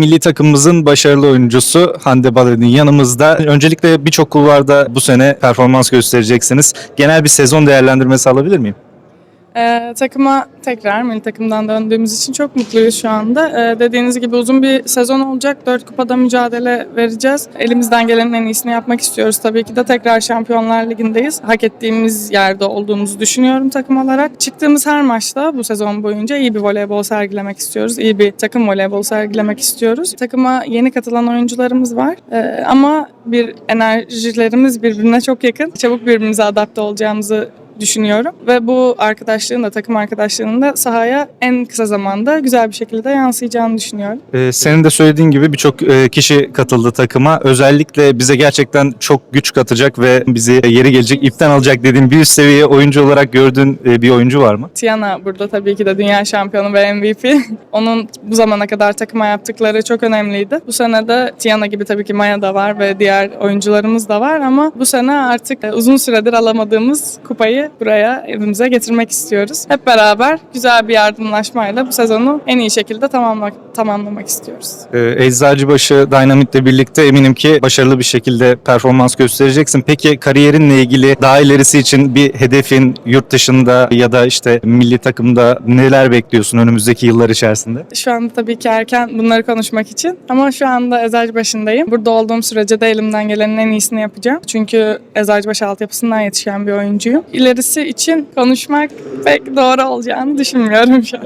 Milli takımımızın başarılı oyuncusu Hande Baladin yanımızda. Öncelikle birçok kulvarda bu sene performans göstereceksiniz. Genel bir sezon değerlendirmesi alabilir miyim? Ee, takıma tekrar milli takımdan döndüğümüz için çok mutluyuz şu anda. Ee, dediğiniz gibi uzun bir sezon olacak. Dört kupada mücadele vereceğiz. Elimizden gelenin en iyisini yapmak istiyoruz. Tabii ki de tekrar Şampiyonlar Ligi'ndeyiz. Hak ettiğimiz yerde olduğumuzu düşünüyorum takım olarak. Çıktığımız her maçta bu sezon boyunca iyi bir voleybol sergilemek istiyoruz. İyi bir takım voleybol sergilemek istiyoruz. Takıma yeni katılan oyuncularımız var. Ee, ama bir enerjilerimiz birbirine çok yakın. Çabuk birbirimize adapte olacağımızı düşünüyorum. Ve bu arkadaşlığın da takım arkadaşlığının da sahaya en kısa zamanda güzel bir şekilde yansıyacağını düşünüyorum. Ee, senin de söylediğin gibi birçok e, kişi katıldı takıma. Özellikle bize gerçekten çok güç katacak ve bizi yeri gelecek ipten alacak dediğin bir seviye oyuncu olarak gördüğün e, bir oyuncu var mı? Tiana burada tabii ki de dünya şampiyonu ve MVP. Onun bu zamana kadar takıma yaptıkları çok önemliydi. Bu sene de Tiana gibi tabii ki Maya da var ve diğer oyuncularımız da var ama bu sene artık e, uzun süredir alamadığımız kupayı buraya evimize getirmek istiyoruz. Hep beraber güzel bir yardımlaşmayla bu sezonu en iyi şekilde tamamlamak, tamamlamak istiyoruz. Ee, Eczacıbaşı Dynamit'le birlikte eminim ki başarılı bir şekilde performans göstereceksin. Peki kariyerinle ilgili daha ilerisi için bir hedefin yurt dışında ya da işte milli takımda neler bekliyorsun önümüzdeki yıllar içerisinde? Şu anda tabii ki erken bunları konuşmak için ama şu anda Eczacıbaşı'ndayım. Burada olduğum sürece de elimden gelenin en iyisini yapacağım. Çünkü Eczacıbaşı altyapısından yetişen bir oyuncuyum. İlerisi için konuşmak pek doğru olacağını düşünmüyorum şu an.